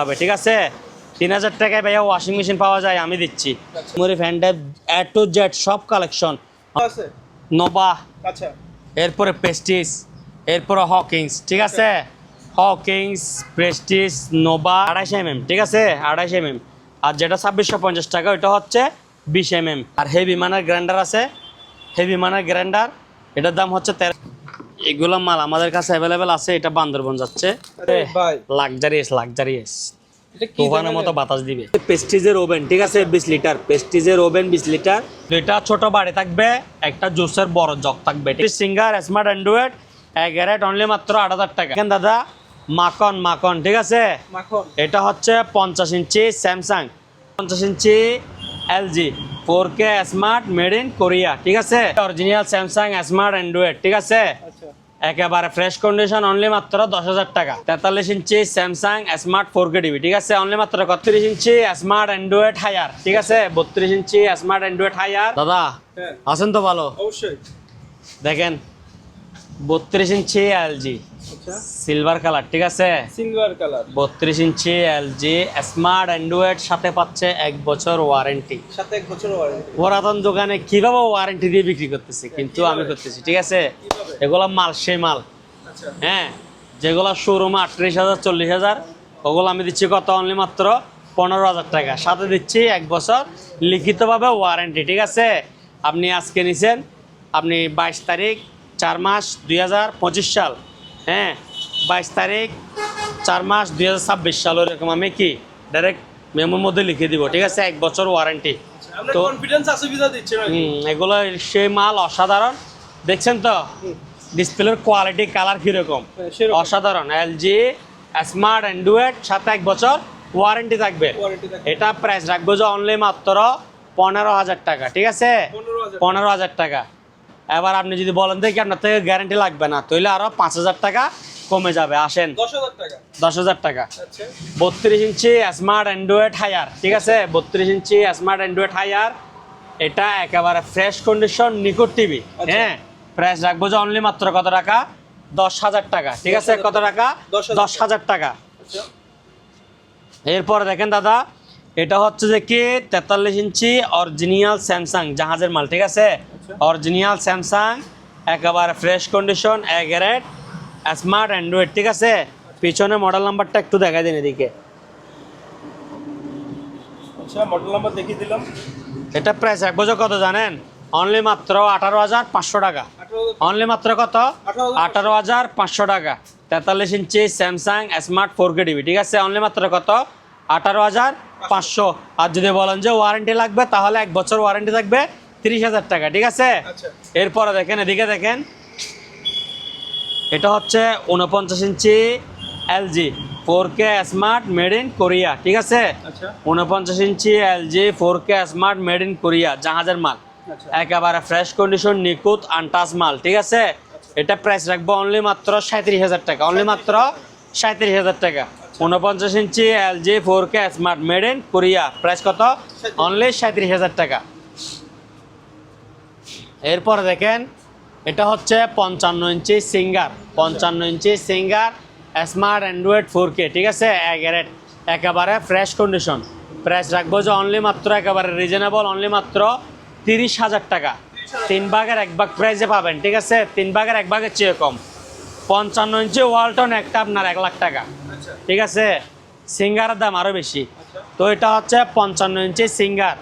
হবে ঠিক আছে? তিন হাজার টাকায় ভাইয়া ওয়াশিং মেশিন পাওয়া যায় আমি দিচ্ছি। মুরি ফ্যান্ডে এ টু জেড সব কালেকশন নোবা আচ্ছা। এরপরে পেস্টিস এরপরে হকিংস ঠিক আছে? হকিংস প্রেস্টিস নোবা আড়াইশো এম এম ঠিক আছে? আড়াইশো এম এম আর যেটা ছাব্বিশশো পঞ্চাশ টাকা ওইটা হচ্ছে বিশ এম আর হেভি মানের গ্রাইন্ডার আছে। হেভি মানের গ্রাইন্ডার এটার দাম হচ্ছে তেরো এগুলো মাল আমাদের কাছে অ্যাভেলেবেল আছে এটা বান্দরবন যাচ্ছে। লাক্সারিয়াস লাক্সারিয়াস এটা কি তুফানের মতো বাতাস দিবে। পেস্টিজের ওভেন ঠিক আছে? বিশ লিটার পেস্টিজের ওভেন বিশ লিটার দুইটা ছোট বাড়ি থাকবে একটা জুসের বড় জগ থাকবে। সিঙ্গার স্মার্ট অ্যান্ড্রয়েড এক রেট অনলি মাত্র আট হাজার টাকা। কেন দাদা মাখন মাখন ঠিক আছে? মাখন। এটা হচ্ছে পঞ্চাশ ইঞ্চি স্যামসাং পঞ্চাশ inch LG four K smart made in Korea ঠিক আছে? অরিজিনাল স্যামসাং স্মার্ট অ্যান্ড্রয়েড ঠিক আছে? আচ্ছা। একেবারে ফ্রেশ কন্ডিশন অনলি মাত্র দশ হাজার টাকা। তেতাল্লিশ inch Samsung smart four K TV ঠিক আছে? অনলি মাত্র একত্রিশ ইঞ্চি স্মার্ট অ্যান্ড্রয়েড হায়ার ঠিক আছে? বত্রিশ ইঞ্চি স্মার্ট অ্যান্ড্রয়েড হায়ার দাদা হ্যাঁ। আছেন তো ভালো? অবশ্যই। দেখেন বত্রিশ ইঞ্চি এলজি সিলভার কালার ঠিক আছে? সিলভার কালার বত্রিশ ইঞ্চি এলজি স্মার্ট অ্যান্ড্রয়েড সাথে পাচ্ছে এক বছর ওয়ারেন্টি সাথে এক বছর ওয়ারেন্টি পুরাতন দোকানে কীভাবে ওয়ারেন্টি দিয়ে বিক্রি করতেছে? কিন্তু আমি করতেছি ঠিক আছে? এগুলো মাল সেই মাল। আচ্ছা। হ্যাঁ যেগুলো শোরুমে আটত্রিশ হাজার চল্লিশ হাজার ওগুলো আমি দিচ্ছি কত? অনলি মাত্র পনেরো হাজার টাকা। সাথে দিচ্ছি এক বছর লিখিতভাবে ওয়ারেন্টি ঠিক আছে? আপনি আজকে নিছেন আপনি বাইশ তারিখ চার মাস দুই হাজার পঁচিশ সাল। হ্যাঁ বাইশ তারিখ চার মাস দুই হাজার ছাব্বিশ সাল ওরকম আমি কি ডাইরেক্ট মেমোর মধ্যে লিখে দিব ঠিক আছে? এক বছর ওয়ারেন্টি তো- নাকি? হুম, এগুলো সেই মাল অসাধারণ। দেখছেন তো? ডিসপ্লের কোয়ালিটি কালার কীরকম। অসাধারণ। এলজি স্মার্ট অ্যান্ড্রয়েড সাথে এক বছর ওয়ারেন্টি থাকবে। এটা প্রাইস রাখব যে অনলি মাত্র পনেরো হাজার টাকা ঠিক আছে? পনেরো হাজার টাকা। এবার আপনি যদি বলেন দেখি আপনার থেকে গ্যারান্টি লাগবে না তাহলে আরও পাঁচ হাজার টাকা কমে যাবে আসেন। দশ হাজার টাকা? আচ্ছা। বত্রিশ ইঞ্চি স্মার্ট অ্যান্ড্রয়েড হায়ার ঠিক আছে? বত্রিশ ইঞ্চি স্মার্ট অ্যান্ড্রয়েড হায়ার এটা একেবারে ফ্রেশ কন্ডিশন নিকট টিভি। হ্যাঁ? প্রাইস রাখব যে অনলি মাত্র কত টাকা? দশ হাজার টাকা ঠিক আছে? কত টাকা। দশ হাজার টাকা। আচ্ছা। এরপর দেখেন দাদা এটা হচ্ছে যে কি? তেতাল্লিশ ইঞ্চি অরিজিনাল স্যামসাং জাহাজের মাল ঠিক আছে। অরিজিনাল স্যামসাং একেবারে ফ্রেশ কন্ডিশন এক রেট স্মার্ট অ্যান্ড্রয়েড ঠিক আছে? পিছনে মডেল নাম্বারটা একটু দেখাই দিন এদিকে। আচ্ছা মডেল নাম্বার দেখিয়ে দিলাম। এটা প্রাইস এক বছর কত জানেন? অনলি মাত্র আঠারো হাজার পাঁচশো টাকা। অনলি মাত্র কত? আঠারো হাজার পাঁচশো টাকা। তেতাল্লিশ inch Samsung smart four K TV ঠিক আছে? অনলি মাত্র কত? আঠারো হাজার পাঁচশো। আর যদি বলেন যে ওয়ারেন্টি লাগবে তাহলে এক বছর ওয়ারেন্টি থাকবে। তিরিশ হাজার টাকা ঠিক আছে? আচ্ছা। এরপরে দেখেন এদিকে দেখেন। এটা হচ্ছে উনপঞ্চাশ inch LG four K smart made in Korea ঠিক আছে? আচ্ছা। উনপঞ্চাশ inch LG four K smart made in Korea জাহাজের মাল। আচ্ছা। একেবারে ফ্রেশ কন্ডিশন নিকুত আনটাস মাল ঠিক আছে? এটা প্রাইস রাখব অনলি মাত্র সাঁত্রিশ হাজার টাকা অনলি মাত্র সাঁত্রিশ হাজার টাকা। উনপঞ্চাশ inch LG four K smart made in Korea price কত? অনলি সাঁত্রিশ হাজার টাকা। এরপর দেখেন এটা হচ্ছে পঞ্চান্ন ইঞ্চি সিঙ্গার পঞ্চান্ন inch Singer smart Android four K ঠিক আছে? এগারেট একেবারে ফ্রেশ কন্ডিশন প্রাইস রাখব যে অনলি মাত্র একেবারে রিজনেবল অনলি মাত্র তিরিশ হাজার টাকা। তিন ভাগের এক ভাগ প্রাইসে পাবেন ঠিক আছে? তিন ভাগের এক ভাগের চেয়ে কম। পঞ্চান্ন ইঞ্চি ওয়ালটন একটা আপনার এক লাখ টাকা। আচ্ছা। ঠিক আছে? সিঙ্গারের দাম আরও বেশি। আচ্ছা। তো এটা হচ্ছে পঞ্চান্ন inch Singer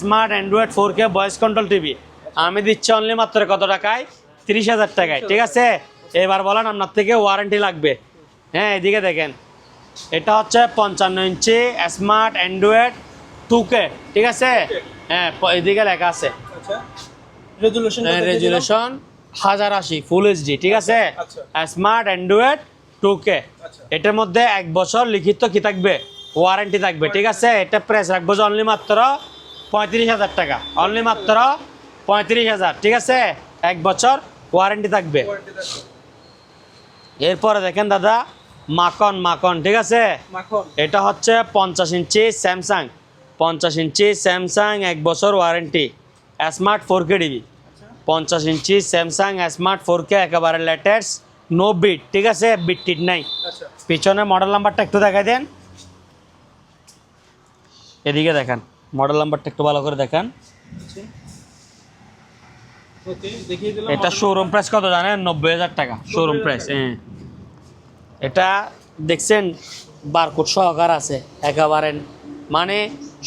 smart Android four K voice control TV আমি দিচ্ছি অনলি মাত্র কত টাকায়? তিরিশ হাজার টাকায় ঠিক আছে? এবার বলেন আপনার থেকে ওয়ারেন্টি লাগবে। হ্যাঁ এদিকে দেখেন। এটা হচ্ছে পঞ্চান্ন inch smart Android two K ঠিক আছে? হ্যাঁ এদিকে লেখা আছে। আচ্ছা। রেজুলেশন রেজুলেশন হাজার আশি ফুল এইচডি ঠিক আছে? আচ্ছা। স্মার্ট অ্যান্ড্রয়েড টু কে আচ্ছা। এটার মধ্যে এক বছর লিখিত কি থাকবে? ওয়ারেন্টি থাকবে ঠিক আছে? এটা প্রাইস রাখব যে অনলি মাত্র পঁয়ত্রিশ হাজার টাকা। অনলি মাত্র পঁয়ত্রিশ হাজার ঠিক আছে? এক বছর ওয়ারেন্টি থাকবে। এরপরে দেখেন দাদা মাখন মাখন ঠিক আছে? এটা হচ্ছে পঞ্চাশ ইঞ্চি স্যামসাং। পঞ্চাশ ইঞ্চি স্যামসাং এক বছর ওয়ারেন্টি স্মার্ট ফোর কে ডিবি। আচ্ছা পঞ্চাশ inch Samsung smart four K একেবারে লেটেস্ট নো বিট ঠিক আছে? বিট টিট নাই। আচ্ছা। পিছনে মডেল নাম্বারটা একটু দেখাই দেন। এদিকে দেখেন মডেল নাম্বারটা একটু ভালো করে দেখেন। দিলাম এটা শোরুম প্রাইস কত জানেন? নব্বই হাজার টাকা শোরুম প্রাইস হ্যাঁ। এটা দেখছেন বারকোড সহকার আছে একেবারে মানে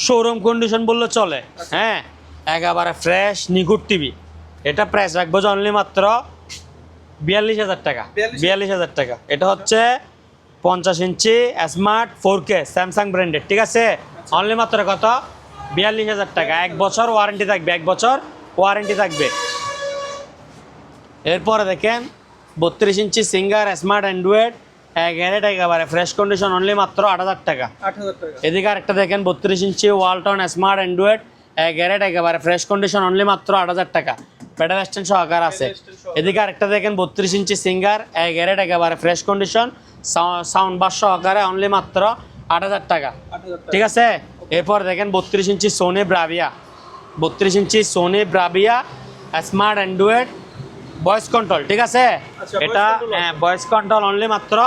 শোরুম কন্ডিশন বললে চলে হ্যাঁ। একেবারে ফ্রেশ নিগুড টিভি এটা প্রাইস রাখব যে অনলি মাত্র বিয়াল্লিশ হাজার টাকা 42,000 বিয়াল্লিশ হাজার টাকা। এটা হচ্ছে পঞ্চাশ inch smart four K Samsung ব্র্যান্ডের ঠিক আছে? অনলি মাত্র কত? বিয়াল্লিশ হাজার টাকা। এক বছর ওয়ারেন্টি থাকবে এক বছর ওয়ারেন্টি থাকবে। এরপরে দেখেন বত্রিশ ইঞ্চি সিঙ্গার স্মার্ট অ্যান্ড্রয়েড এগারেট একেবারে ফ্রেশ কন্ডিশন অনলি মাত্র আট হাজার টাকা। এদিকে আরেকটা দেখেন বত্রিশ ইঞ্চি ওয়ালটন স্মার্ট অ্যান্ড্রয়েড এগারেট একেবারে ফ্রেশ কন্ডিশন অনলি মাত্র আট হাজার টাকা। প্যাডেল স্ট্যান্ড সহকার আছে। এদিকে আরেকটা দেখেন বত্রিশ ইঞ্চি সিঙ্গার এগারেট একেবারে ফ্রেশ কন্ডিশন সাউন্ড বাস সহকারে অনলি মাত্র আট হাজার টাকা। আট হাজার টাকা। ঠিক আছে? এরপর দেখেন বত্রিশ ইঞ্চি সোনি ব্রাভিয়া। বত্রিশ ইঞ্চি Sony Bravia smart android voice control ঠিক আছে? আচ্ছা, এটা। ভয়েস কন্ট্রোল অনলি মাত্র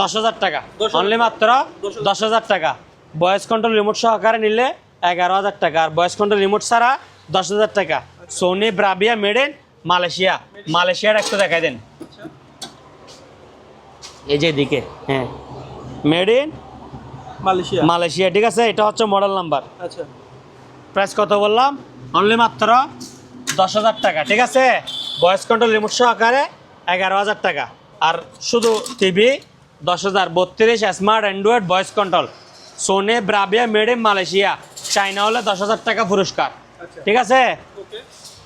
দশ হাজার টাকা। অনলি মাত্র দশ হাজার টাকা। ভয়েস কন্ট্রোল রিমোট সহকারে নিলে এগারো হাজার টাকা। আর ভয়েস কন্ট্রোল রিমোট ছাড়া দশ হাজার টাকা। Sony Bravia made in Malaysia মালয়েশিয়ার একটু দেখাই দেন। আচ্ছা। এই যে দিকে হ্যাঁ। Made in Malaysia. মালয়েশিয়া ঠিক আছে? এটা হচ্ছে মডেল নাম্বার আচ্ছা। প্রাইস কত বললাম? অনলি মাত্র দশ হাজার টাকা ঠিক আছে? ভয়েস কন্ট্রোল রিমোট সহকারে এগারো হাজার টাকা। আর শুধু টিভি দশ হাজার বত্রিশ smart android voice control Sony Bravia made in Malaysia China হলে দশ হাজার টাকা পুরস্কার। আচ্ছা। ঠিক আছে?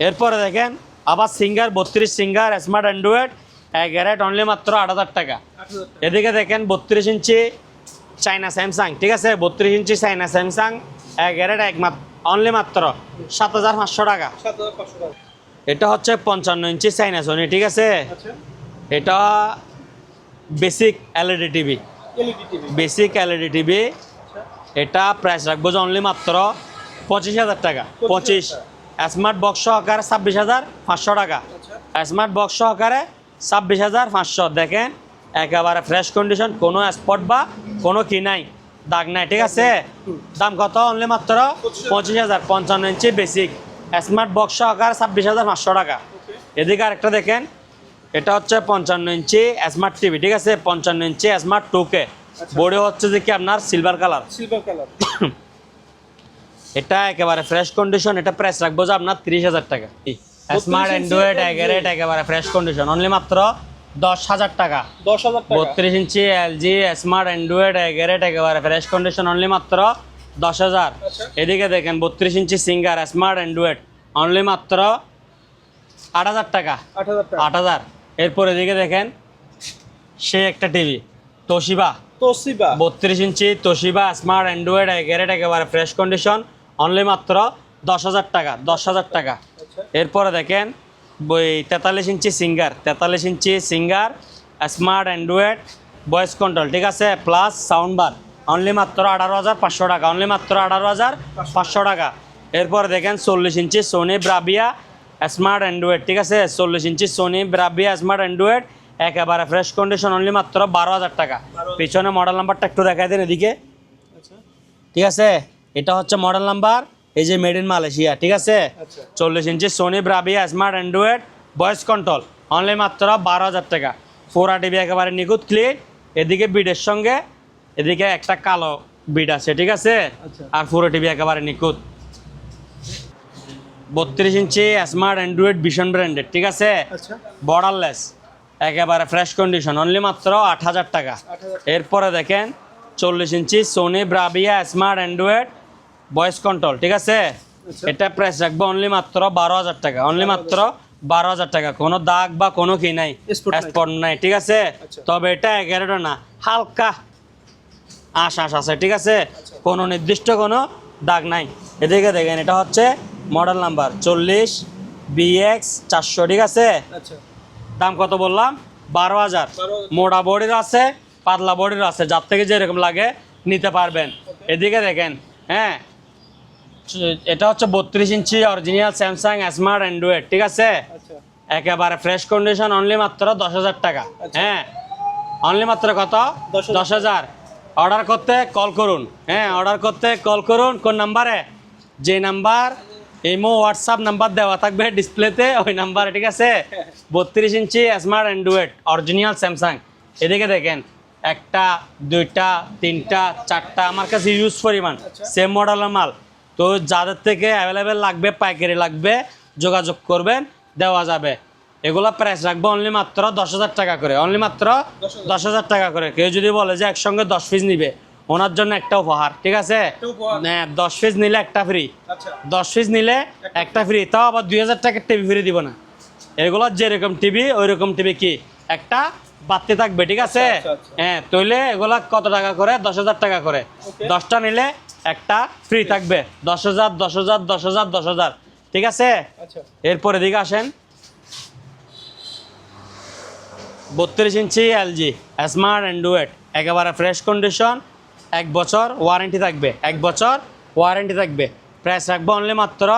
এরপরে দেখেন আবার সিঙ্গার বত্রিশ সিঙ্গার স্মার্ট অ্যান্ড্রয়েড এগারেট অনলি মাত্র আট হাজার টাকা। এদিকে দেখেন বত্রিশ ইঞ্চি চাইনা স্যামসাং ঠিক আছে? বত্রিশ ইঞ্চি চাইনা স্যামসাং এগারেট একমাত্র অনলি মাত্র সাত হাজার পাঁচশো টাকা। এটা হচ্ছে পঞ্চান্ন ইঞ্চি চাইনা সোনি ঠিক আছে? আচ্ছা। এটা basic LED TV basic LED TV আচ্ছা। এটা প্রাইস রাখব যে অনলি মাত্র পঁচিশ হাজার টাকা। 25,000 পঁচিশ স্মার্ট বক্স সহকারে ছাব্বিশ হাজার পাঁচশো টাকা। আচ্ছা। স্মার্ট বক্স সহকারে ছাব্বিশ হাজার পাঁচশো। দেখেন একেবারে ফ্রেশ কন্ডিশন কোনো স্পট বা কোনো কি নাই। দাগ নাই ঠিক আছে? দাম কত? অনলি মাত্র পঁচিশ হাজার পঞ্চান্ন ইঞ্চি বেসিক স্মার্ট বক্স সহকারে ছাব্বিশ হাজার পাঁচশো টাকা। এদিকে আরেকটা দেখেন এটা হচ্ছে পঞ্চান্ন ইঞ্চি স্মার্ট টিভি ঠিক আছে? পঞ্চান্ন ইঞ্চি স্মার্ট টু কে বোর্ডে হচ্ছে যে কি আপনার? সিলভার কালার সিলভার কালার এটা একেবারে ফ্রেশ কন্ডিশন এটা প্রাইস রাখব যে আপনার তিরিশ হাজার টাকা। স্মার্ট অ্যান্ড্রয়েড এগারেট একেবারে ফ্রেশ কন্ডিশন অনলি মাত্র দশ হাজার টাকা। দশ হাজার বত্রিশ ইঞ্চি এলজি স্মার্ট অ্যান্ড্রয়েড এগারেট একেবারে ফ্রেশ কন্ডিশন অনলি মাত্র দশ হাজার। আচ্ছা। এদিকে দেখেন বত্রিশ ইঞ্চি সিঙ্গার স্মার্ট অ্যান্ড্রয়েড অনলি মাত্র আট হাজার টাকা। আট হাজার এরপর এদিকে দেখেন সে একটা টিভি তোশিবা তোসিবা বত্রিশ ইঞ্চি তোশিবা স্মার্ট অ্যান্ড্রয়েড এগারেট একেবারে ফ্রেশ কন্ডিশন অনলি মাত্র দশ হাজার টাকা দশ হাজার টাকা। আচ্ছা। এরপরে দেখেন তেতাল্লিশ ইঞ্চি সিঙ্গার তেতাল্লিশ ইঞ্চি Singer smart android voice control ঠিক আছে? প্লাস সাউন্ড বার অনলি মাত্র আঠারো হাজার পাঁচশো টাকা অনলি মাত্র আঠারো হাজার পাঁচশো টাকা। এরপর দেখেন চল্লিশ ইঞ্চি সোনি ব্রাবিয়া স্মার্ট অ্যান্ড্রয়েড ঠিক আছে? চল্লিশ ইঞ্চি সোনি ব্রাবিয়া স্মার্ট অ্যান্ড্রয়েড একেবারে ফ্রেশ কন্ডিশন অনলি মাত্র বারো হাজার টাকা। পিছনে মডেল নাম্বারটা একটু দেখাই দেন এদিকে। আচ্ছা। ঠিক আছে? এটা হচ্ছে মডেল নাম্বার এই যে মেড ইন মালয়েশিয়া ঠিক আছে? আচ্ছা। চল্লিশ ইঞ্চি Sony Bravia smart android voice control only মাত্র বারো হাজার টাকা। ফোর টিভি একেবারে নিখুঁত ক্লিন এদিকে বিডের সঙ্গে এদিকে একটা কালো বিড আছে ঠিক আছে? আচ্ছা। আর ফোর টিভি একেবারে নিখুঁত। বত্রিশ ইঞ্চি স্মার্ট অ্যান্ড্রয়েড ভীষণ ব্র্যান্ডেড ঠিক আছে? আচ্ছা। বর্ডারলেস একেবারে ফ্রেশ কন্ডিশন অনলি মাত্র আট হাজার টাকা। এরপরে দেখেন চল্লিশ ইঞ্চি Sony Bravia smart android voice control ঠিক আছে? আচ্ছা। এটা প্রাইস রাখব অনলি মাত্র বারো হাজার টাকা। অনলি মাত্র বারো হাজার টাকা। কোনো দাগ বা কোনো কি নাই। নাই। স্পট নাই ঠিক আছে? আচ্ছা। তবে এটা এগারোটা না হালকা। আশ আশ আছে ঠিক আছে? আচ্ছা। কোনো নির্দিষ্ট কোনো দাগ নাই। এদিকে দেখেন এটা হচ্ছে মডেল নাম্বার চল্লিশ বিএক্স চারশো ঠিক আছে? দাম কত বললাম? বারো হাজার। মোটা বডির আছে পাতলা বডির আছে যার থেকে যেরকম লাগে নিতে পারবেন। এদিকে দেখেন হ্যাঁ? এটা হচ্ছে বত্রিশ ইঞ্চি অরিজিনাল স্যামসাং স্মার্ট অ্যান্ড্রয়েড ঠিক আছে? আচ্ছা। একেবারে ফ্রেশ কন্ডিশন অনলি মাত্র দশ হাজার টাকা। আচ্ছা। হ্যাঁ? অনলি মাত্র কত? দশ হাজার। অর্ডার করতে কল করুন। হ্যাঁ অর্ডার করতে কল করুন। কোন নাম্বারে যে নাম্বার ইমো হোয়াটসঅ্যাপ নাম্বার দেওয়া থাকবে ডিসপ্লেতে ওই নাম্বারে ঠিক আছে? বত্রিশ ইঞ্চি স্মার্ট অ্যান্ড্রয়েড অরিজিনাল স্যামসাং এদিকে দেখেন একটা দুইটা তিনটা চারটা আমার কাছে ইউজ পরিমাণ। সেম মডেলের মাল। তো যাদের থেকে অ্যাভেলেবেল লাগবে পাইকারি লাগবে যোগাযোগ করবেন দেওয়া যাবে। এগুলো প্রাইস রাখব অনলি মাত্র দশ হাজার টাকা করে। অনলি মাত্র দশ হাজার টাকা করে। কেউ যদি বলে যে একসঙ্গে দশ পিস নিবে ওনার জন্য একটা উপহার ঠিক আছে? হ্যাঁ দশ পিস নিলে একটা ফ্রি আচ্ছা। দশ পিস নিলে একটা ফ্রি তাও আবার দুই হাজার টাকার টিভি ফ্রি দিব না। এগুলো যেরকম টিভি ওই রকম টিভি কি? একটা বাড়তে থাকবে ঠিক আছে? আচ্ছা, আচ্ছা। হ্যাঁ তৈলে এগুলা কত টাকা করে? দশ হাজার টাকা করে। দশটা নিলে একটা ফ্রি থাকবে। দশ হাজার দশ হাজার দশ হাজার দশ হাজার। ঠিক আছে? আচ্ছা। এরপর এদিকে আসেন। বত্রিশ ইঞ্চি এলজি স্মার্ট অ্যান্ড্রয়েড একেবারে ফ্রেশ কন্ডিশন এক বছর ওয়ারেন্টি থাকবে। এক বছর ওয়ারেন্টি থাকবে। প্রাইস রাখব অনলি মাত্র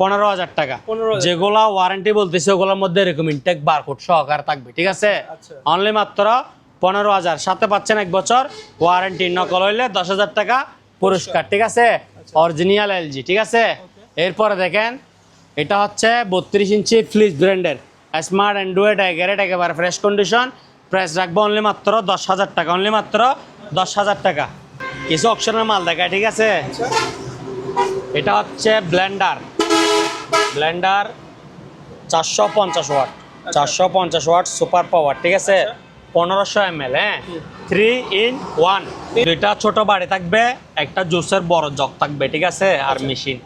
পনেরো হাজার টাকা। 15,000 যেগুলা ওয়ারেন্টি বলতেছে ওগুলোর মধ্যে এরকম ইনটেক বারকোড সহকার থাকবে। ঠিক আছে? আচ্ছা। অনলি মাত্র পনেরো হাজার। সাথে পাচ্ছেন এক বছর ওয়ারেন্টি নকল হইলে দশ হাজার টাকা পুরস্কার ঠিক আছে? অরিজিনাল এলজি ঠিক আছে? এরপরে দেখেন এটা হচ্ছে বত্রিশ ইঞ্চি ফ্লিজ ব্র্যান্ডের স্মার্ট অ্যান্ড্রয়েড এগারেট একেবারে ফ্রেশ কন্ডিশন প্রাইস রাখব অনলি মাত্র দশ হাজার টাকা অনলি মাত্র দশ হাজার টাকা। কিছু অপশনের মাল দেখায় ঠিক আছে? আচ্ছা এটা হচ্ছে ব্লেন্ডার ব্লেন্ডার চারশো পঞ্চাশ ওয়াট চারশো পঞ্চাশ ওয়াট সুপার পাওয়ার ঠিক আছে? পনেরোশো এম এল হ্যাঁ? থ্রি ইন ওয়ান দুইটা ছোট বাড়ি থাকবে একটা জুসের বড় জগ থাকবে ঠিক আছে? আর মেশিন।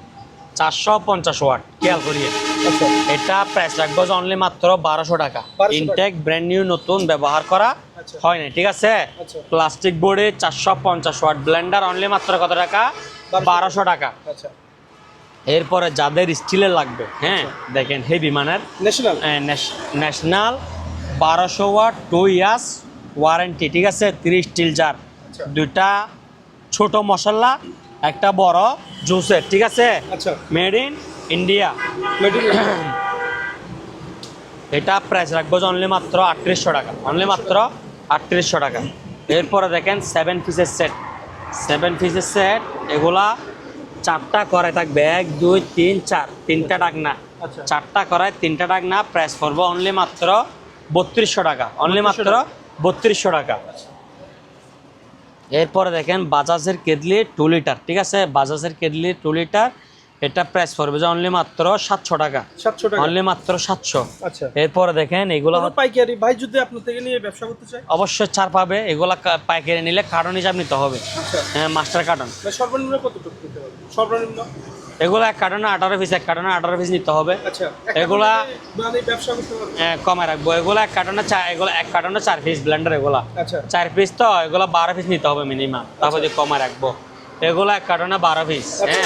চারশো পঞ্চাশ ওয়াট খেয়াল করিয়ে। আচ্ছা। এটা প্রাইস রাখব অনলি মাত্র বারোশো টাকা। ইনটেক ব্র্যান্ড নিউ নতুন ব্যবহার করা আচ্ছা। হয় না ঠিক আছে? আচ্ছা। প্লাস্টিক বোর্ডে চারশো পঞ্চাশ ওয়াট। ব্লেন্ডার অনলি মাত্র কত টাকা? বারোশো। টাকা। আচ্ছা। এরপরে যাদের স্টিলের লাগবে হ্যাঁ? দেখেন হেভি মানের ন্যাশনাল ন্যাশনাল বারোশো ওয়াট টু ইয়ার্স ওয়ারেন্টি ঠিক আছে? তিরিশ স্টিল জার আচ্ছা। দুইটা ছোট মশলা একটা বড় জুসের ঠিক আছে? মেড ইন ইন্ডিয়া এটা প্রাইস রাখব অনলি মাত্র আটত্রিশশো টাকা। অনলি মাত্র আটত্রিশশো টাকা। এরপরে দেখেন সেভেন পিসের সেট সেভেন পিসের সেট এগুলা চারটা করে থাকবে। এক দুই তিন চার। তিনটা ডাকনা। আচ্ছা। চারটা করায় তিনটা ডাকনা প্রাইস করব অনলি মাত্র বত্রিশশো টাকা। অনলি মাত্র বত্রিশশো টাকা। এরপরে দেখেন বাজাজের কেটলি টু লিটার ঠিক আছে? বাজাজের কেটলি টু লিটার এটা প্রাইস পড়বে যে অনলি মাত্র সাতশো টাকা। সাতশো টাকা। অনলি মাত্র সাতশো। আচ্ছা। এরপরে দেখেন এগুলো পাইকারি। ভাই যদি আপনার থেকে নিয়ে ব্যবসা করতে চায়? অবশ্যই ছাড় পাবে। এগুলা পাইকারি নিলে কার্টন হিসাব নিতে হবে। আচ্ছা। হ্যাঁ মাস্টার কার্টন মানে সর্বনিম্ন হবে? সর্বনিম্ন? এগুলো এক কার্টনে আঠারো পিস এক কার্টনে আঠারো পিস নিতে হবে। আচ্ছা এগুলা- মানে হ্যাঁ, কমে রাখব। এগুলো এক কার্টনে এগুলো এক কার্টনে চার পিস ব্লেন্ডার এগুলা। আচ্ছা। চার পিস তো এগুলো বারো পিস নিতে হবে মিনিমাম তারপর দিয়ে কমে রাখব। এগুলো এক কার্টনে বারো পিস হ্যাঁ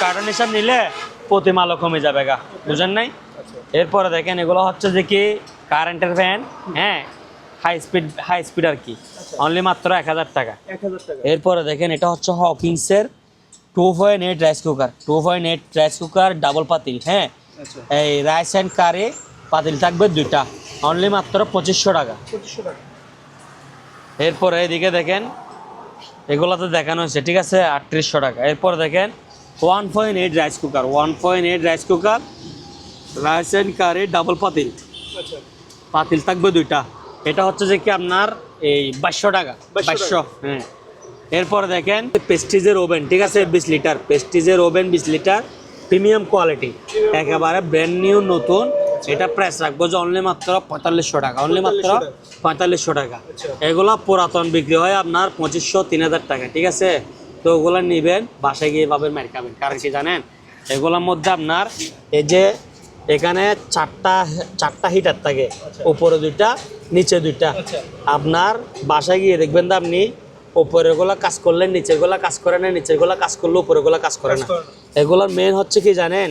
কার্টন হিসাব নিলে প্রতি মালও কমে যাবে গা। বুঝেন নাই? আচ্ছা। এরপরে দেখেন এগুলো হচ্ছে যে কি? কারেন্টের ফ্যান হ্যাঁ হাই স্পিড হাই স্পিড আর কি। অনলি মাত্র এক হাজার টাকা। এক হাজার টাকা। এরপরে দেখেন এটা হচ্ছে হকিংসের two point eight rice cooker two point eight rice cooker double পাতিল হ্যাঁ? আচ্ছা। এই রাইস অ্যান্ড কারি পাতিল থাকবে দুইটা। অনলি মাত্র পঁচিশশো টাকা। এরপরে এদিকে দেখেন এগুলো তো দেখানো হয়েছে ঠিক আছে? আটত্রিশশো টাকা। এরপর দেখেন one point eight rice cooker one point eight rice cooker rice and curry double পাতিল পাতিল থাকবে দুইটা। এটা হচ্ছে যে কি আপনার এই বাইশশো টাকা। বাইশশো হ্যাঁ। এরপরে দেখেন পেস্টিজের ওভেন ঠিক আছে বিশ লিটার। পেস্টিজের ওভেন বিশ লিটার প্রিমিয়াম কোয়ালিটি। একেবারে ব্র্যান্ড নিউ নতুন। এটা প্রাইস রাখব যে অনলি মাত্র পঁয়তাল্লিশশো টাকা অনলি মাত্র পঁয়তাল্লিশশো টাকা। আচ্ছা। এগুলো পুরাতন বিক্রি হয় আপনার পঁচিশশো তিন হাজার টাকা ঠিক আছে? তো ওগুলো নিবেন বাসায় গিয়ে পাবেন মার খাবেন। কারণ কি জানেন? এগুলোর মধ্যে আপনার এই যে এখানে চারটা চারটা হিটার থাকে উপরে দুইটা নিচে দুইটা। আচ্ছা। আপনার বাসায় গিয়ে দেখবেন তো আপনি উপরেরগুলা কাজ করলে নিচেরগুলা কাজ করে না নিচেরগুলা কাজ করলে উপরেরগুলা কাজ করে না। এগুলোর মেন হচ্ছে কি জানেন?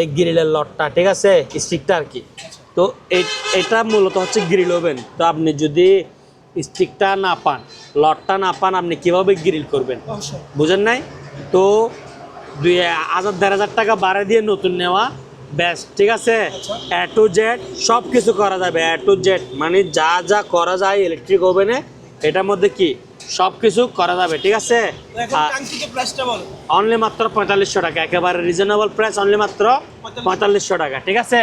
এই গ্রিলের লটটা ঠিক আছে? স্টিকটা আর কি। তো এটা মূলত হচ্ছে গ্রিল ওভেন তো আপনি যদি স্টিকটা না পান লটটা না পান আপনি কীভাবে গ্রিল করবেন? বুঝেন নাই? তো দুই হাজার দেড় হাজার টাকা বাড়া দিয়ে নতুন নেওয়া বেস্ট ঠিক আছে? এ টু জেড সব কিছু করা যাবে এ টু জেড মানে যা যা করা যায় ইলেকট্রিক ওভেনে এটার মধ্যে কি? সব কিছু করা যাবে ঠিক আছে? অনলি মাত্র পঁয়তাল্লিশশো টাকা একেবারে রিজনেবল প্রাইস অনলি মাত্র পঁয়তাল্লিশশো টাকা ঠিক আছে?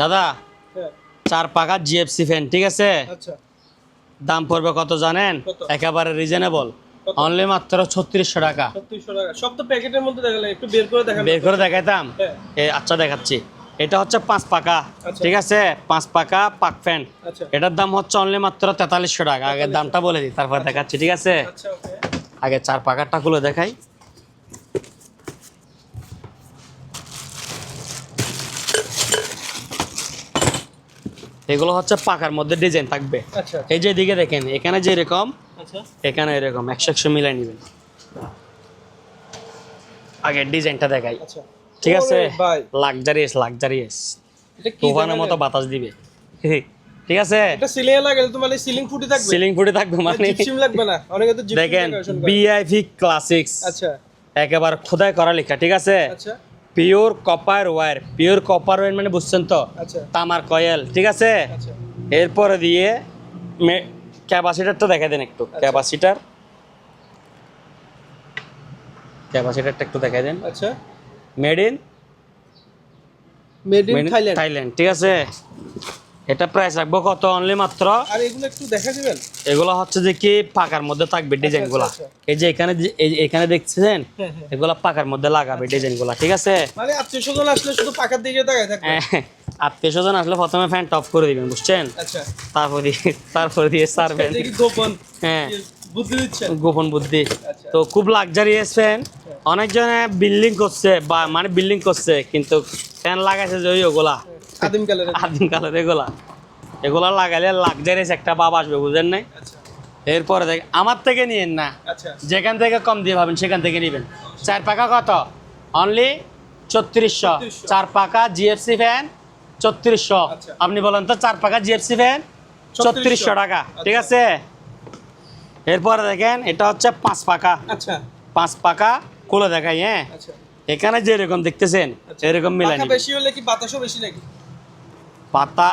দাদা হ্যাঁ। চার পাকা জিএফসি ফ্যান ঠিক আছে? আচ্ছা। দাম পড়বে কত জানেন? একেবারে রিজনেবল অনলি মাত্র ছত্রিশশো টাকা। ছত্রিশশো টাকা। সব তো প্যাকেটের মধ্যে দেখালে একটু বের করে দেখান বের করে দেখাইতাম? হ্যাঁ। আচ্ছা দেখাচ্ছি। এটা হচ্ছে পাঁচ পাকা আচ্ছা। ঠিক আছে? পাঁচ পাকা পাক ফ্যান আচ্ছা। এটার দাম হচ্ছে অনলি মাত্র তেতাল্লিশশো টাকা। আগে দামটা বলে দিই তারপর দেখাচ্ছি ঠিক আছে? আচ্ছা আগে চার পাকারটা খুলে দেখাই। এগুলো হচ্ছে পাকার মধ্যে ডিজাইন থাকবে। এই যে দিকে দেখেন এখানে যে এরকম এখানে এরকম একশো একশো মিলাই নেবেন। আগে ডিজাইনটা দেখাই। আচ্ছা। ঠিক আছে লাক্সারিয়াস লাক্সারিয়াস তুফানের মতো বাতাস দিবে। ঠিক আছে? এটা সিলিং এ লাগালে তোমার সিলিং ফুটি থাকবে। সিলিং ফুটে থাকবে মানে জিপসিম লাগবে না। অনেকে তো জিপসিম দেখেন বিআইভি ক্লাসিক্স আচ্ছা। একেবারে খোদাই করা লেখা ঠিক আছে? আচ্ছা। Pure copper wire pure copper wire মানে বুঝছেন তো? আচ্ছা। তামার কয়েল ঠিক আছে? আচ্ছা। এরপরে দিয়ে ক্যাপাসিটারটা দেখা দেন একটু। আচ্ছা। ক্যাপাসিটার ক্যাপাসিটারটা একটু দেখা দেন। আচ্ছা। Made in made in Thailand Thailand ঠিক আছে? এটা প্রাইস রাখব কত? অনলি মাত্র? আর এগুলো একটু দেখা দিবেন? এগুলো হচ্ছে যে কি পাকার মধ্যে থাকবে ডিজাইনগুলা আচ্ছা। এই যে এখানে এখানে দেখছেন? হ্যাঁ, হ্যাঁ। এগুলা পাকার মধ্যে লাগাবে ডিজাইনগুলা ঠিক আছে? মানে আত্মীয় স্বজন আসলে শুধু পাকার দিকে তাকায় থাকবে? আত্মীয় স্বজন আসলে প্রথমে ফ্যান টপ করে দিবেন বুঝছেন? আচ্ছা। তারপর দিয়ে তারপর দিয়ে সারবেন। হ্যাঁ। গোপন বুদ্ধি। আচ্ছা। তো খুব লাক্সারিয়াস ফ্যান অনেকজনে বিল্ডিং করছে বা মানে বিল্ডিং করছে কিন্তু ফ্যান লাগাইছে যে ওগুলা। আদিম কালের আদিম কালের এগুলা। এগুলা লাগাইলে লাক্সারিয়াস একটা ভাব আসবে বুঝেন নাই? আচ্ছা। এরপরে দেখ আমার থেকে নিয়েন না। আচ্ছা। যেখান থেকে কম দিয়ে ভাবেন সেখান থেকে নেবেন। চার পাকা কত? অনলি ছত্রিশশো। চার পাকা জিএফসি ফ্যান ছত্রিশশো। আচ্ছা। আপনি বলেন তো চার পাকা জিএফসি ফ্যান ছত্রিশশো। 3600 টাকা। ঠিক আছে? এরপরে দেখেন এটা হচ্ছে পাঁচ পাকা আচ্ছা। পাঁচ পাকা খুলে দেখাই হ্যাঁ? আচ্ছা। এখানে যেরকম দেখতেছেন আচ্ছা। এরকম পাকা বেশি হলে কি বাতাসও বেশি নাকি? পাতা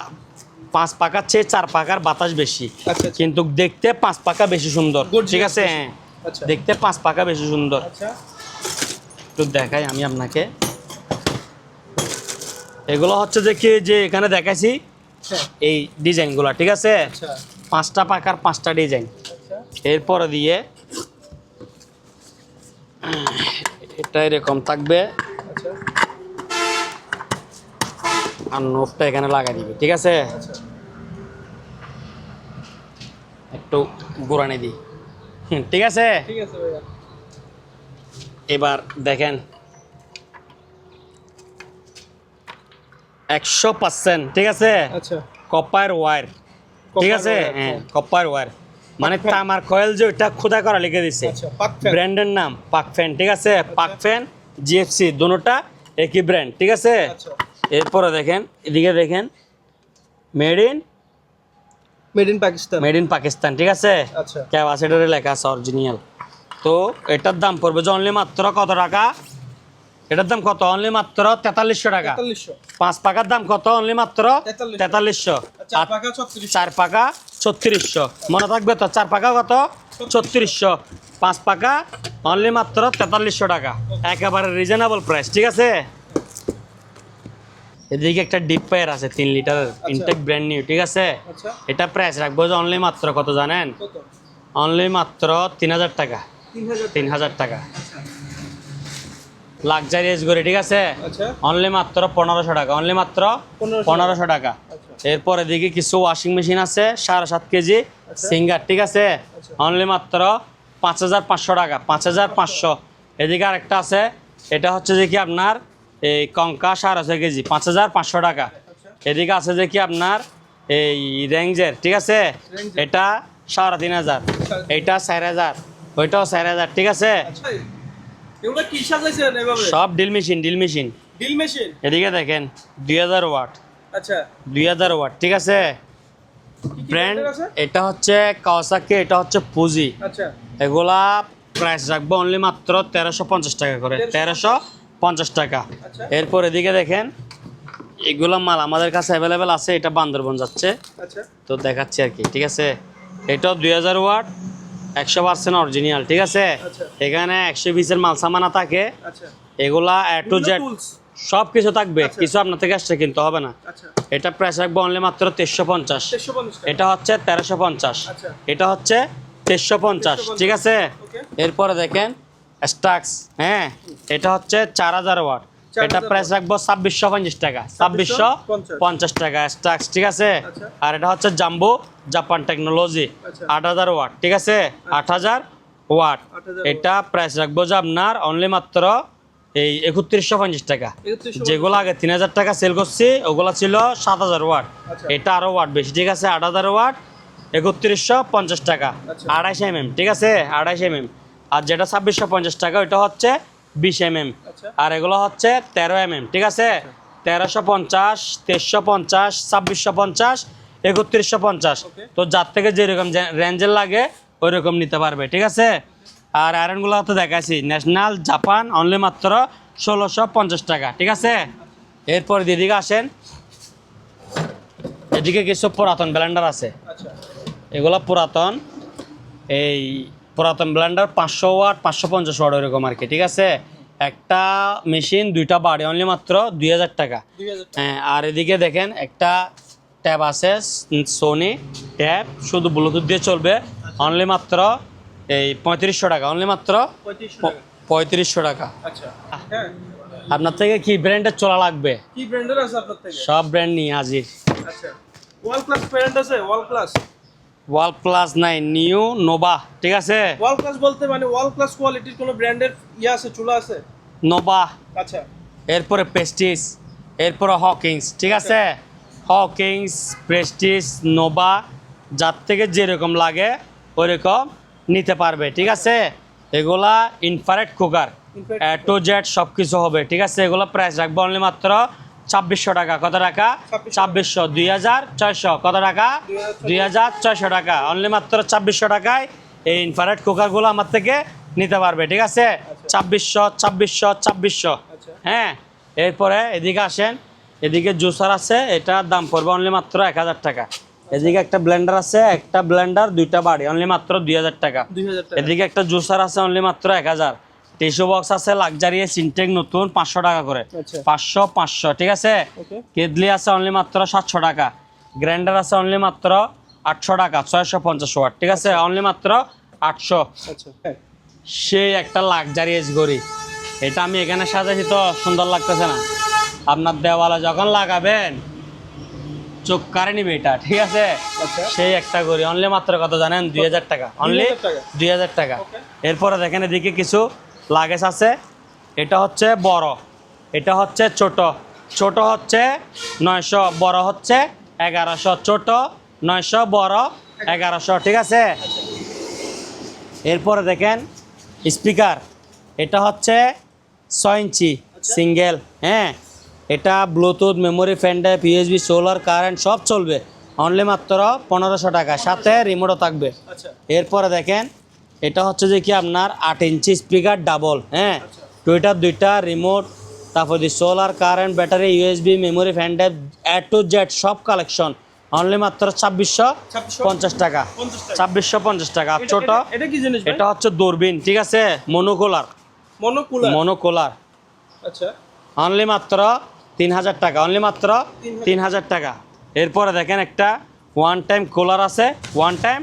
পাঁচ পাকার চেয়ে চার পাকার বাতাস বেশি। আচ্ছা কিন্তু দেখতে পাঁচ পাকা বেশি সুন্দর ঠিক আছে? হ্যাঁ আচ্ছা। দেখতে পাঁচ পাকা বেশি সুন্দর। আচ্ছা। একটু দেখাই আমি আপনাকে। এগুলো হচ্ছে যে কি যে এখানে দেখাইছি এই ডিজাইনগুলো ঠিক আছে? পাঁচটা পাকার পাঁচটা ডিজাইন। এরপরে দিয়ে এটা এরকম থাকবে। আর নোটটা এখানে লাগাই দিবে ঠিক আছে? একটু গোড়ানি দিই ঠিক আছে? এবার দেখেন একশো পার্সেন্ট ঠিক আছে? আচ্ছা। কপার ওয়ার ঠিক আছে? হ্যাঁ হ্যাঁ। Copper wire. মানে তামার কয়েল যে ওইটা খোদা করা লিখে দিছে। আচ্ছা ব্র্যান্ডের নাম পাক ফ্যান ঠিক আছে? পাক ফ্যান জিএফসি দুটোটা একই ব্র্যান্ড ঠিক আছে? আচ্ছা। এরপরে দেখেন এদিকে দেখেন made in made in Pakistan made in Pakistan ঠিক আছে? আচ্ছা। ক্যাপাসিটারে লেখা আছে অরিজিনাল তো এটার দাম পড়বে যে অনলি মাত্র কত টাকা? এটার দাম কত? অনলি মাত্র তেতাল্লিশশো টাকা। পাঁচ পাকার দাম কত? অনলি মাত্র 4300 তেতাল্লিশশো। চার পাকা ছত্রিশ চার পাকা ছত্রিশশো। মনে থাকবে তো চার পাকা কত? ছত্রিশশো। পাঁচ পাকা অনলি মাত্র তেতাল্লিশশো টাকা। একেবারে রিজনেবল প্রাইস ঠিক আছে? এদিকে একটা ডিপ পায়ার আছে তিন লিটার ইনটেক ব্র্যান্ড নিউ ঠিক আছে? আচ্ছা। এটা প্রাইস রাখব যে অনলি মাত্র কত জানেন? অনলি মাত্র তিন হাজার টাকা। তিন হাজার টাকা। লাক্সারিয়াস করে ঠিক আছে? আচ্ছা। অনলি মাত্র পনেরোশো টাকা অনলি মাত্র পনেরোশো টাকা। আচ্ছা। এরপরে দিকে কিছু ওয়াশিং মেশিন আছে সাড়ে সাত কেজি সিঙ্গার ঠিক আছে? আচ্ছা। অনলি মাত্র পাঁচ হাজার পাঁচশো টাকা পাঁচ হাজার পাঁচশো। এদিকে আরেকটা আছে এটা হচ্ছে যে কি আপনার এই কঙ্কা সাড়ে ছয় কেজি পাঁচ হাজার পাঁচশো টাকা। আচ্ছা। এদিকে আছে যে কি আপনার এই রেঞ্জের ঠিক আছে? এটা সাড়ে তিন হাজার এইটা চার হাজার ওইটাও চার হাজার ঠিক আছে? আচ্ছা সব deal machine deal machine deal machine এদিকে দেখেন দুই হাজার ওয়াট। আচ্ছা। দুই হাজার ওয়াট ঠিক আছে? ব্র্যান্ড এটা হচ্ছে কাওয়াসাকি এটা হচ্ছে পুজি আচ্ছা। এগুলা প্রাইস রাখব অনলি মাত্র তেরোশো পঞ্চাশ টাকা করে। 1350 তেরোশো পঞ্চাশ টাকা। আচ্ছা। এরপর এদিকে দেখেন এগুলো মাল আমাদের কাছে অ্যাভেলেবেল আছে এটা বান্দরবন যাচ্ছে। আচ্ছা। তো দেখাচ্ছি আর কি ঠিক আছে? এটাও দুই হাজার ওয়াট একশো পার্সেন্ট অরিজিনাল ঠিক আছে? আচ্ছা। এখানে একশো পিসের মাল সামানা থাকে। আচ্ছা। এগুলা এ টু জেড সব কিছু থাকবে আচ্ছা। কিছু আপনার থেকে আসছে কিনতে হবে না। আচ্ছা। এটা প্রাইস রাখব অনলি মাত্র তেইশশো পঞ্চাশ। এটা হচ্ছে তেরোশো পঞ্চাশ। আচ্ছা। এটা হচ্ছে তেইশশো পঞ্চাশ ঠিক আছে? এরপরে দেখেন স্টাক্স হ্যাঁ? এটা হচ্ছে চার হাজার ওয়াট এটা প্রাইস রাখব ছাব্বিশশো পঞ্চাশ টাকা ছাব্বিশশো পঞ্চাশ। টাকা স্টাক্স ঠিক আছে। আর এটা হচ্ছে জাম্বো জাপান টেকনোলজি। আট হাজার ওয়াট ঠিক আছে? আট হাজার ওয়াট এটা প্রাইস রাখব যে আপনার অনলি মাত্র এই একত্রিশশো পঞ্চাশ টাকা। যেগুলো আগে তিন হাজার টাকা সেল করছি ওগুলো ছিল সাত হাজার ওয়াট। আচ্ছা। এটা আরও ওয়াট বেশি ঠিক আছে? আট হাজার ওয়াট একত্রিশশো পঞ্চাশ টাকা। আচ্ছা। আড়াইশ এম এম ঠিক আছে? আড়াইশ এম এম আর যেটা ছাব্বিশশো পঞ্চাশ টাকা ওইটা হচ্ছে বিশ এম এম আচ্ছা। আর এগুলো হচ্ছে তেরো এম এম ঠিক আছে? তেরোশো পঞ্চাশ তেইশশো পঞ্চাশ ছাব্বিশশো পঞ্চাশ একত্রিশশো পঞ্চাশ। তো যার থেকে যেরকম রেঞ্জের লাগে ওই রকম নিতে পারবে ঠিক আছে? আর আয়রনগুলো তো দেখাইছি। ন্যাশনাল জাপান অনলি মাত্র ষোলোশো পঞ্চাশ টাকা ঠিক আছে? এরপর দিদিকে আসেন। এদিকে কিছু পুরাতন ব্লেন্ডার আছে। আচ্ছা। এগুলো পুরাতন। এই পুরাতন ব্লেন্ডার পাঁচশো ওয়াট পাঁচশো পঞ্চাশ ওয়াট এরকম আর কি ঠিক আছে? একটা মেশিন দুইটা বাড়ি অনলি মাত্র দুই হাজার টাকা। হ্যাঁ আর এদিকে দেখেন একটা ট্যাব আছে সোনি ট্যাব শুধু ব্লুটুথ দিয়ে চলবে। অনলি মাত্র এই পঁয়ত্রিশশো টাকা অনলি মাত্র পঁয়ত্রিশশো টাকা। আচ্ছা হ্যাঁ। আপনার থেকে কি ব্র্যান্ডের চলা লাগবে? কি ব্র্যান্ডের আছে আপনার থেকে? সব ব্র্যান্ড নিয়ে হাজির। আচ্ছা। ওয়াল ক্লাস ব্র্যান্ড আছে ওয়াল ক্লাস ওয়াল প্লাস নাই নিউ নোভা ঠিক আছে? ওয়াল ক্লাস বলতে মানে ওয়াল ক্লাস কোয়ালিটির কোনো ব্র্যান্ডের ইয়ে আছে চুলা আছে? নোভা আচ্ছা। এরপরে প্রেস্টিজ এরপরে হকিংস ঠিক আছে? হকিংস প্রেস্টিজ নোভা যার থেকে যেরকম লাগে ওইরকম নিতে পারবে ঠিক আছে? এগুলা ইনফারেট কুকার টু জেড সব কিছু হবে ঠিক আছে? এগুলো প্রাইস রাখব অনলি মাত্র ছাব্বিশশো টাকা কত টাকা? ছাব্বিশশো। দুই হাজার ছয়শো কত টাকা? দুই হাজার ছয়শো। টাকা অনলি মাত্র ছাব্বিশশো টাকায় এই ইনফারেট কুকারগুলো আমার থেকে নিতে পারবে ঠিক আছে? ছাব্বিশশো ছাব্বিশশো ছাব্বিশশো আচ্ছা। হ্যাঁ? এরপরে এদিকে আসেন এদিকে জুসার আছে এটার দাম পড়বে অনলি মাত্র এক হাজার টাকা। এদিকে একটা ব্লেন্ডার আছে একটা ব্লেন্ডার দুইটা বাড়ি অনলি মাত্র দুই হাজার টাকা। এদিকে একটা জুসার আছে অনলি মাত্র এক হাজার। টিস্যু বক্স আছে লাক্সারি সিনটেক নতুন পাঁচশো টাকা করে। আচ্ছা। পাঁচশো পাঁচশো ঠিক আছে? কেদলি আছে অনলি মাত্র সাতশো টাকা। গ্রাইন্ডার আছে অনলি মাত্র আটশো টাকা ছয়শো পঞ্চাশ ওয়াট ঠিক আছে? অনলি মাত্র আটশো। আচ্ছা। সেই একটা লাক্সারিয়াস গড়ি এটা আমি এখানে সাজাইছি তো সুন্দর লাগতেছে না। আপনার দেওয়ালে যখন লাগাবেন চোখ কারে নিবে এটা ঠিক আছে? আচ্ছা। সেই একটা গড়ি অনলি মাত্র কত জানেন? দুই হাজার টাকা। অনলি দুই হাজার টাকা? এরপরে দেখেন এদিকে কিছু লাগেজ আছে। এটা হচ্ছে বড়। এটা হচ্ছে ছোট। ছোট হচ্ছে নয়শো বড় হচ্ছে এগারোশো। ছোট নয়শো বড় এগারোশো ঠিক আছে? এরপরে দেখেন স্পিকার এটা হচ্ছে ছয় ইঞ্চি সিঙ্গেল হ্যাঁ? এটা Bluetooth memory pen drive USB solar current সব চলবে। অনলি মাত্র পনেরোশো টাকা। সাথে রিমোটও থাকবে। আচ্ছা। এরপরে দেখেন এটা হচ্ছে যে কি আপনার আট ইঞ্চি স্পিকার ডাবল হ্যাঁ? টুইটার দুইটা রিমোট তারপর the solar current battery USB memory pen drive A to Z সব কালেকশন অনলি মাত্র ছাব্বিশশো পঞ্চাশ টাকা। ছাব্বিশশো পঞ্চাশ টাকা। আর ছোট এটা হচ্ছে দূরবীন ঠিক আছে? মনোকোলার মনোকুলার মনোকোলার আচ্ছা। অনলি মাত্র তিন হাজার টাকা অনলি মাত্র তিন হাজার টাকা। এরপরে দেখেন একটা ওয়ান টাইম কুলার আছে ওয়ান টাইম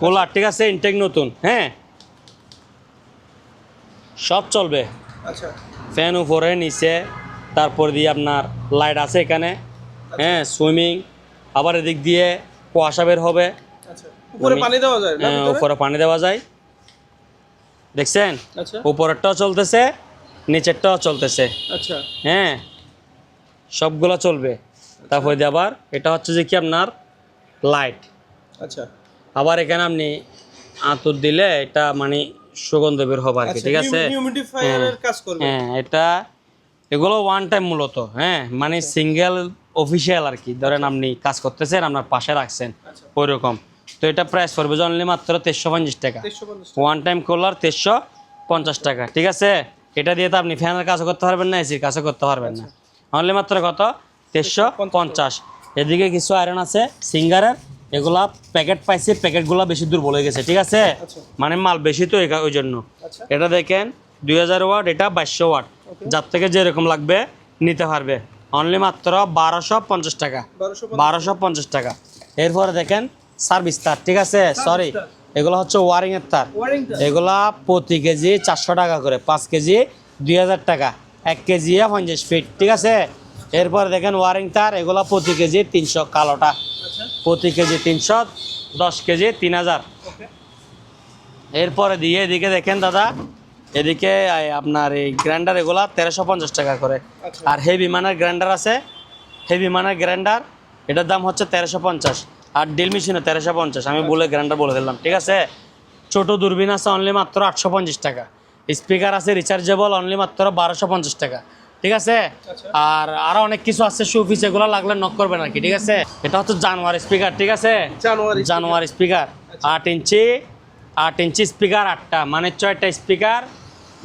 কুলার ঠিক আছে ইনটেক নতুন হ্যাঁ? সব চলবে। আচ্ছা। ফ্যান উপরে নিচে তারপর দিয়ে আপনার লাইট আছে এখানে হ্যাঁ সুইমিং আবার এদিক দিয়ে কুয়াশা বের হবে। আচ্ছা। উপরে পানি দেওয়া যায় হ্যাঁ, উপরে পানি দেওয়া যায়। দেখছেন? আচ্ছা। উপরেরটাও চলতেছে নিচেরটাও চলতেছে। আচ্ছা। হ্যাঁ। সবগুলো চলবে। তারপরে দিয়ে আবার এটা হচ্ছে যে কি আপনার? লাইট আচ্ছা। আবার এখানে আপনি আতর দিলে এটা মানে সুগন্ধ বের হবে আর কি ঠিক আছে? করবে। হ্যাঁ এটা এগুলো ওয়ান টাইম মূলত হ্যাঁ? মানে সিঙ্গেল অফিসিয়াল আর কি ধরেন আপনি কাজ করতেছেন আপনার পাশে রাখছেন আচ্ছা। ওই রকম তো এটা প্রাইস পড়বে অনলি মাত্র তেইশশো পঞ্চাশ টাকা। ওয়ান টাইম কুলার তেইশশো পঞ্চাশ টাকা ঠিক আছে? এটা দিয়ে তো আপনি ফ্যানের কাজও করতে পারবেন না এসির কাজও করতে পারবেন না। অনলি মাত্র কত? তেইশশো পঞ্চাশ। এদিকে কিছু আয়রন আছে সিঙ্গারের। এগুলা প্যাকেট পাইছে প্যাকেটগুলো বেশি দুর্বল হয়ে গেছে ঠিক আছে? আচ্ছা। মানে মাল বেশি তো ওই জন্য। আচ্ছা। এটা দেখেন দুই হাজার ওয়াট এটা বাইশশো ওয়াট। যার থেকে যেরকম লাগবে নিতে পারবে। অনলি মাত্র বারোশো পঞ্চাশ টাকা। বারোশো পঞ্চাশ। টাকা। এরপরে দেখেন সার্ভিস তার ঠিক আছে? সরি এগুলো হচ্ছে ওয়ারিং এর তার। এগুলা প্রতি কেজি চারশো টাকা করে পাঁচ কেজি দুই হাজার টাকা। এক কেজি পঞ্চাশ ফিট ঠিক আছে? এরপরে দেখেন ওয়ারিং তার এগুলা প্রতি কেজি তিনশো কালোটা। আচ্ছা। প্রতি কেজি তিনশো দশ কেজি তিন হাজার। এরপরে দিয়ে এদিকে দেখেন দাদা এদিকে আপনার এই গ্রাইন্ডার এগুলা তেরোশো পঞ্চাশ টাকা করে। আচ্ছা। আর হেভি মানের গ্রাইন্ডার আছে হেভি মানের গ্রাইন্ডার এটার দাম হচ্ছে তেরোশো পঞ্চাশ। আর ড্রিল মেশিনে তেরোশো পঞ্চাশ আমি বলে গ্রাইন্ডার বলে দিলাম ঠিক আছে? ছোট দূরবীন আছে অনলি মাত্র আটশো পঞ্চাশ টাকা। স্পিকার আছে রিচার্জেবল অনলি মাত্র বারোশো পঞ্চাশ টাকা। ঠিক আছে? আচ্ছা। আর আরও অনেক কিছু আছে সুফিস এগুলো লাগলে নক করবেন আর কি ঠিক আছে? এটা হচ্ছে জানুয়ারি স্পিকার ঠিক আছে? জানুয়ারি স্পিকার আট ইঞ্চি আট ইঞ্চি স্পিকার আটটা মানে ছয়টা স্পিকার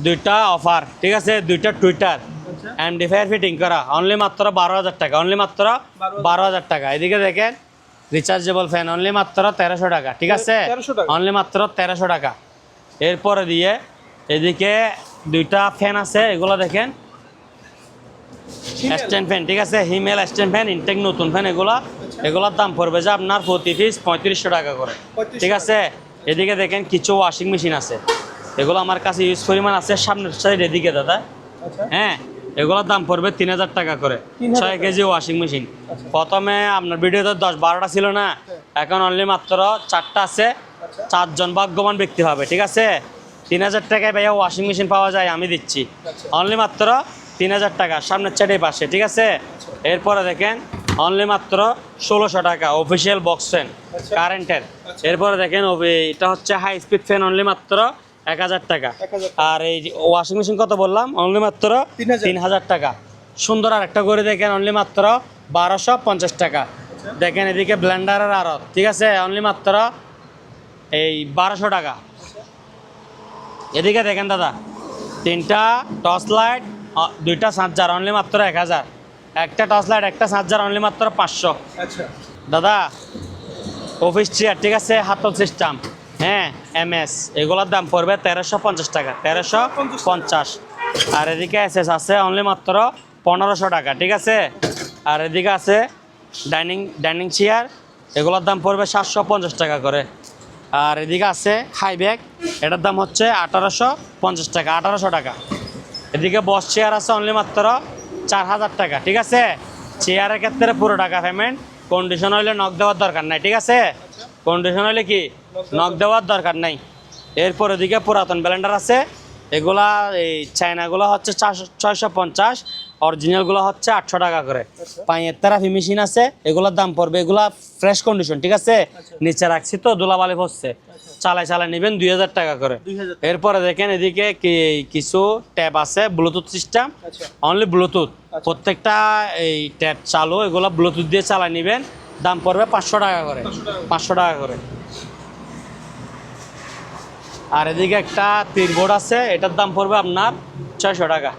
দুইটা অফার ঠিক আছে? দুইটা টুইটার আচ্ছা। অ্যান্ডিফায়ার ফিটিং করা অনলি মাত্র বারো হাজার টাকা অনলি মাত্র বারো হাজার। টাকা। এদিকে দেখেন রিচার্জেবল ফ্যান অনলি মাত্র তেরোশো টাকা ঠিক আছে? অনলি মাত্র তেরোশো টাকা। এরপরে দিয়ে এদিকে দুইটা ফ্যান আছে এগুলো দেখেন। স্ট্যান্ড ফ্যান ঠিক আছে? হিমেল স্ট্যান্ড ফ্যান ইনটেক নতুন ফ্যান এগুলো। এগুলোর দাম পড়বে যে আপনার প্রতি পিস পঁয়ত্রিশশো টাকা করে। ঠিক আছে? এদিকে দেখেন কিছু ওয়াশিং মেশিন আছে। এগুলো আমার কাছে ইউজ পরিমাণ আছে সামনের সাইড এদিকে দাদা। আচ্ছা। হ্যাঁ? এগুলোর দাম পড়বে তিন হাজার টাকা করে। ছয় কেজি ওয়াশিং মেশিন আচ্ছা। প্রথমে আপনার ভিডিওতে দশ বারোটা ছিল না। এখন অনলি মাত্র চারটা আছে। আচ্ছা। চারজন ভাগ্যবান ব্যক্তি হবে ঠিক আছে? তিন হাজার টাকায় ভাইয়া ওয়াশিং মেশিন পাওয়া যায় আমি দিচ্ছি। আচ্ছা। অনলি মাত্র তিন হাজার টাকা সামনের চারটে পাশে ঠিক আছে? এরপরে দেখেন অনলি মাত্র ষোলোশো টাকা অফিসিয়াল বক্স ফ্যান আচ্ছা। কারেন্টের আচ্ছা। এরপরে দেখেন এটা হচ্ছে হাই স্পিড ফ্যান অনলি মাত্র এক হাজার টাকা। আর এই ওয়াশিং মেশিন কত বললাম? অনলি মাত্র তিন হাজার। টাকা। সুন্দর আর একটা করে দেখেন অনলি মাত্র বারোশো পঞ্চাশ টাকা। দেখেন এদিকে ব্লেন্ডারের আরও ঠিক আছে? অনলি মাত্র এই বারোশো টাকা। এদিকে দেখেন দাদা তিনটা টর্চ লাইট দুইটা চার্জার অনলি মাত্র এক হাজার। একটা টর্চ লাইট একটা চার্জার অনলি মাত্র পাঁচশো। আচ্ছা। দাদা অফিস চেয়ার ঠিক আছে হাতল সিস্টেম হ্যাঁ এম এস এগুলোর দাম পড়বে তেরোশো পঞ্চাশ টাকা তেরোশো পঞ্চাশ আর এদিকে এস এস আছে অনলি মাত্র পনেরোশো টাকা ঠিক আছে? আর এদিকে আছে ডাইনিং ডাইনিং চেয়ার এগুলোর দাম পড়বে সাতশো পঞ্চাশ টাকা করে। আর এদিকে আছে হাই ব্যাগ এটার দাম হচ্ছে আঠারোশো পঞ্চাশ টাকা, আঠারোশো টাকা। এদিকে বস চেয়ার আছে অনলি মাত্র চার হাজার টাকা, ঠিক আছে? চেয়ারের ক্ষেত্রে পুরো টাকা পেমেন্ট কন্ডিশন হইলে নখ দেওয়ার দরকার নাই, ঠিক আছে? কন্ডিশন হইলে কি? নখ দেওয়ার দরকার নাই। এরপর এদিকে পুরাতন ব্লেন্ডার আছে, এগুলা এই চায়নাগুলো হচ্ছে চারশো, ছয়শো পঞ্চাশ অরিজিনালগুলো হচ্ছে আটশো টাকা করে। পাঁয়ের তেরাফি মেশিন আছে এগুলোর দাম পড়বে এগুলা ফ্রেশ কন্ডিশন ঠিক আছে? নিচে রাখছি তো দোলাবালি পড়ছে চালাই চালাই নেবেন দুই হাজার টাকা করে। এরপরে দেখেন এদিকে কি- কিছু ট্যাব আছে ব্লুটুথ সিস্টেম আচ্ছা। অনলি ব্লুটুথ প্রত্যেকটা এই ট্যাব চালু এগুলো ব্লুটুথ দিয়ে চালাই নেবেন। দাম পড়বে পাঁচশো টাকা করে। পাঁচশো টাকা করে। আর এদিকে একটা তীরবোর্ড আছে এটার দাম পড়বে আপনার ছয়শো টাকা।